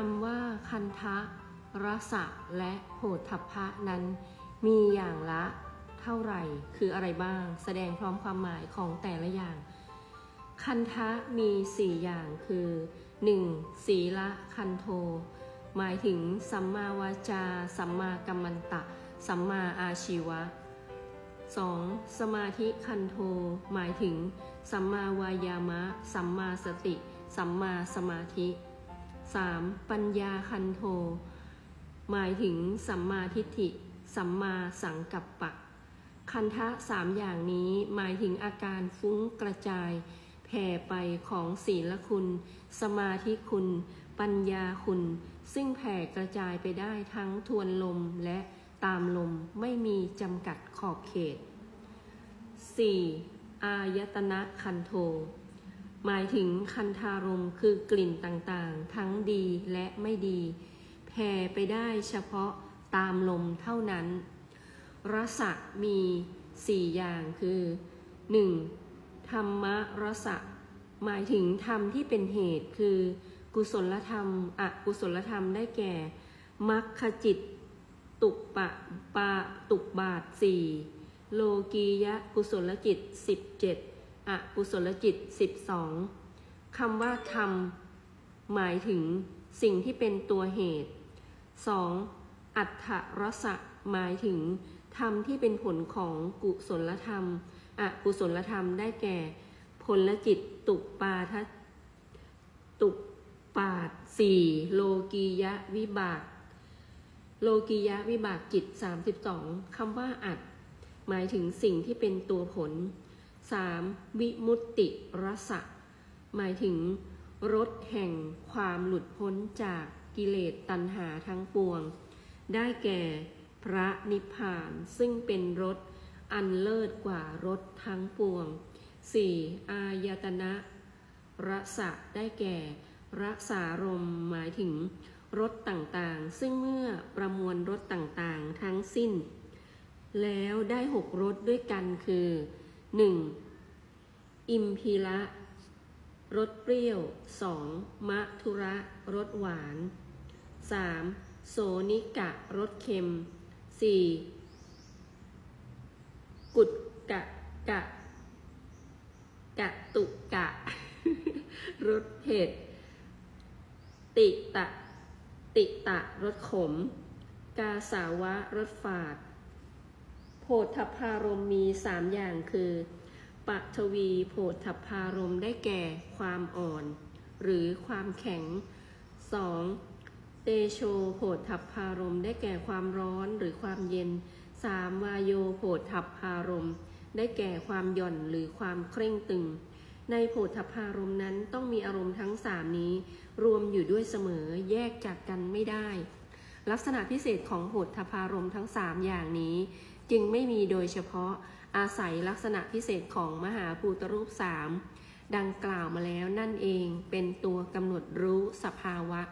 คำว่าคันทะรสะและโผฏฐัพพะนั้น มีอย่างละเท่าไหร่คืออะไรบ้าง แสดงพร้อมความหมายของแต่ละอย่าง คันทะมีสี่อย่างคือ 1. ศีละคันโท หมายถึงสัมมาวาจา สัมมากัมมันตะ สัมมาอาชีวะ 2. สมาธิคันโท หมายถึง สัมมาวายามะ สัมมาสติ สัมมาสมาธิ 3. ปัญญาคันโท หมายถึงสัมมาทิฏฐิ สัมมาสังกัปปะ คันทะสามอย่างนี้หมายถึงอาการฟุ้งกระจาย แผ่ไปของศีลคุณ สมาธิคุณ ปัญญาคุณ ซึ่งแผ่กระจายไปได้ทั้งทวนลมและตามลมไม่มีจำกัดขอบเขต 4. อายตนะคันโท หมายถึงคันธารมคือกลิ่นต่างๆ ทั้งดีและไม่ดีแผ่ไปได้เฉพาะตามลมเท่านั้น รสะมีสี่อย่างคือ 1. ธรรมรสะ หมายถึงธรรมที่เป็นเหตุคือ กุศลธรรมอกุศลธรรมได้แก่มัคคจิต ตุปะปาตุบาทสี่โลกียะกุศลจิตสิบเจ็ด อกุศลจิตสิบสองคำว่าธรรม หมายถึงสิ่งที่เป็นตัวเหตุ 2. อัฏฐรสะหมายถึงธรรมที่เป็นผลของกุศลธรรม อกุศลธรรมได้แก่ ผลจิตตุปาทตุปาทสี่โลกียะวิบาก โลกียะวิบากจิต 32คำว่าอัดหมายถึงสิ่งที่เป็นตัวผล 3. วิมุตติรสะ หมายถึงรสแห่งความหลุดพ้นจากกิเลสตัณหาทั้งปวง ได้แก่พระนิพพานซึ่งเป็นรสอันเลิศกว่ารสทั้งปวง 4. อายตนะรสะได้แก่รักษารมหมายถึงรสต่างๆ ซึ่งเมื่อประมวลรสต่างๆ ทั้งสิ้น แล้วได้หกรสด้วยกันคือ 1. อิมพีละรสเปรี้ยว 2. มะทุระรสหวาน 3. โสนิกะรสเค็ม 4. กุดกะกะกะตุกะรสเผ็ด ติตะ ติตะรสขม กาสาวะรสฝาด โพธพารมมีสามอย่างคือ ปัทวีโพธพารมได้แก่ความอ่อน หรือความแข็ง 2. เตโชโพธพารมได้แก่ความร้อนหรือความเย็น 3. วายโยโพธพารมได้แก่ความหย่อนหรือความเคร่งตึง ในโพธพารมนั้นต้องมีอารมณ์ทั้งสามนี้ รวมอยู่ด้วยเสมอแยกจากกันไม่ได้ ลักษณะพิเศษของโหฏฐพารมทั้งสามอย่างนี้ จึงไม่มีโดยเฉพาะอาศัยลักษณะพิเศษของมหาภูตรูปสามดังกล่าวมาแล้วนั่นเองเป็นตัวกำหนดรู้สภาวะ